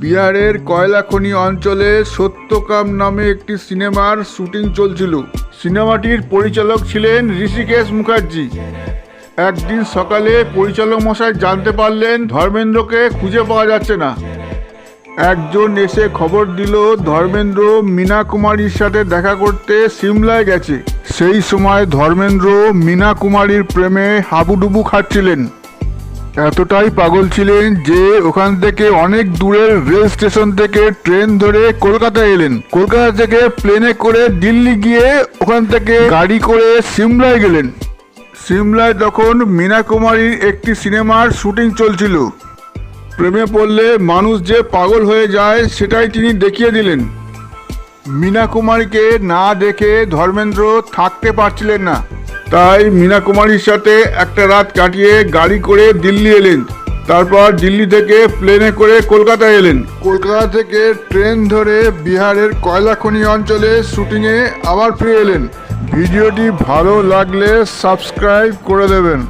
বিহারের কয়লা খনি অঞ্চলে সত্যকাম নামে একটি সিনেমার শুটিং চলছিল। সিনেমাটির পরিচালক ছিলেন ঋষিকেশ মুখার্জি। একদিন সকালে পরিচালক মশাই জানতে পারলেন ধর্মেন্দ্রকে খুঁজে পাওয়া যাচ্ছে না। একজন এসে খবর দিল, ধর্মেন্দ্র মীনা কুমারীর সাথে দেখা করতে সিমলায় গেছে। সেই সময় ধর্মেন্দ্র মীনা কুমারীর প্রেমে হাবুডুবু খাচ্ছিলেন। এতটাই পাগল ছিলেন যে ওখান থেকে অনেক দূরের রেল স্টেশন থেকে ট্রেন ধরে কলকাতা এলেন। কলকাতা থেকে প্লেনে করে দিল্লি গিয়ে ওখান থেকে গাড়ি করে সিমলায় গেলেন। সিমলায় তখন মীনা কুমারীর একটি সিনেমার শুটিং চলছিল। প্রেমে পড়লে মানুষ যে পাগল হয়ে যায় সেটাই তিনি দেখিয়ে দিলেন। মীনা কুমারীকে না দেখে ধর্মেন্দ্র থাকতে পারছিলেন না। তাই মীনা কুমারীর সাথে একটা রাত কাটিয়ে গাড়ি করে দিল্লি এলেন। তারপর দিল্লি থেকে প্লেনে করে কলকাতা এলেন। কলকাতা থেকে ট্রেন ধরে বিহারের কয়লা খনি অঞ্চলে শুটিংয়ে আবার ফিরে এলেন। ভিডিওটি ভালো লাগলে সাবস্ক্রাইব করে দেবেন।